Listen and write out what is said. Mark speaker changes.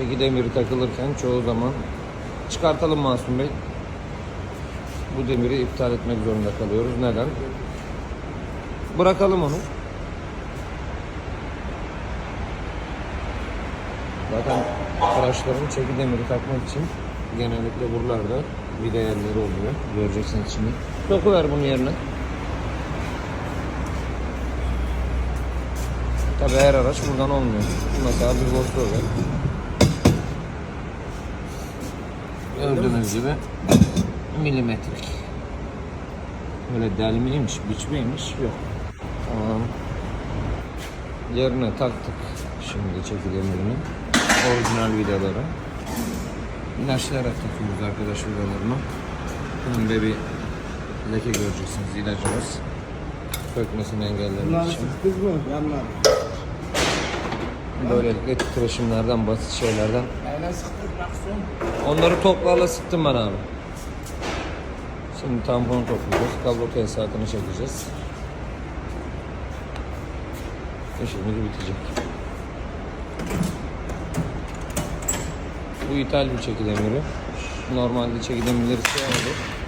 Speaker 1: Çeki demiri takılırken çoğu zaman çıkartalım Masum Bey. Bu demiri iptal etmek zorunda kalıyoruz. Neden? Bırakalım onu. Zaten tıraşların çeki demiri takmak için genellikle buralarda vida yerleri oluyor. Göreceksiniz şimdi. Dokuver bunun yerine. Tabi her araç buradan olmuyor. Mesela bir Volkswagen. Gördüğünüz gibi milimetrik. Böyle delmeymiş, biçmeymiş yok. Tamam. Yerine taktık şimdi çeki demirini. Orijinal vidaları. İlaçlayarak takıyoruz arkadaş vidalarını. Bunun bir leke göreceksiniz ilacımız. Sökmesini engellemek için.
Speaker 2: sıktık mı? Yanlar.
Speaker 1: Böylelikle titreşimlerden, basit şeylerden. Onları toplarla sıktım ben abi. Şimdi tamponu toplayacağız. Kablo tesisatını çekeceğiz. İşimiz bitecek. Bu ithal bir çeki demiri. Normalde çeki demirleri siyah olur.